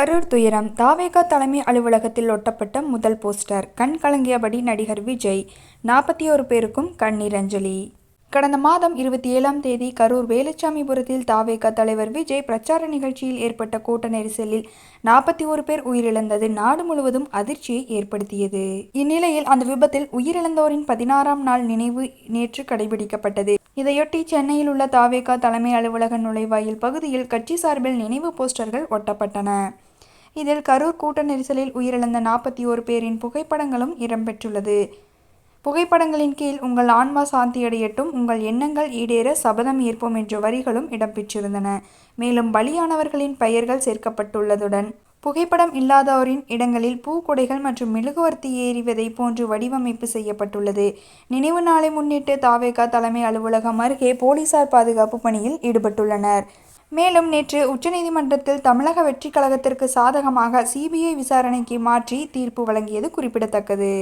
கரூர் துயரம். தாவேகா தலைமை அலுவலகத்தில் ஒட்டப்பட்ட முதல் போஸ்டர். கண் கலங்கியபடி நடிகர் விஜய். நாற்பத்தி ஒரு பேருக்கும் கண்ணீர் அஞ்சலி. கடந்த மாதம் இருபத்தி ஏழாம் தேதி கரூர் வேலுச்சாமிபுரத்தில் தாவேகா தலைவர் விஜய் பிரச்சார நிகழ்ச்சியில் ஏற்பட்ட கூட்ட நெரிசலில் நாற்பத்தி ஒரு பேர் உயிரிழந்தது. நாடு முழுவதும் அதிர்ச்சியை ஏற்படுத்தியது. இந்நிலையில் அந்த விபத்தில் உயிரிழந்தோரின் பதினாறாம் நாள் நினைவு நேற்று கடைபிடிக்கப்பட்டது. இதையொட்டி சென்னையில் உள்ள தாவேகா தலைமை அலுவலக நுழைவாயில் பகுதியில் கட்சி சார்பில் நினைவு போஸ்டர்கள் ஒட்டப்பட்டன. இதில் கரூர் கூட்ட நெரிசலில் உயிரிழந்த நாற்பத்தி ஓரு பேரின் புகைப்படங்களும் இடம்பெற்றுள்ளது. புகைப்படங்களின் கீழ் உங்கள் ஆன்மா சாந்தியடையட்டும் உங்கள் எண்ணங்கள் ஈடேற சபதம் ஏற்போம் என்ற வரிகளும் இடம்பெற்றிருந்தன. மேலும் பலியானவர்களின் பெயர்கள் சேர்க்கப்பட்டுள்ளதுடன் புகைப்படம் இல்லாதோரின் இடங்களில் பூக்குடைகள் மற்றும் மெழுகுவர்த்தி ஏறிவதை போன்று வடிவமைப்பு செய்யப்பட்டுள்ளது. நினைவு நாளை முன்னிட்டு தாவேகா தலைமை அலுவலகம் அருகே போலீசார் பாதுகாப்பு பணியில் ஈடுபட்டுள்ளனர். மேலும் நேற்று உச்சநீதிமன்றத்தில் தமிழக வெற்றிக் கழகத்திற்கு சாதகமாக சிபிஐ விசாரணைக்கு மாற்றி தீர்ப்பு வழங்கியது குறிப்பிடத்தக்கது.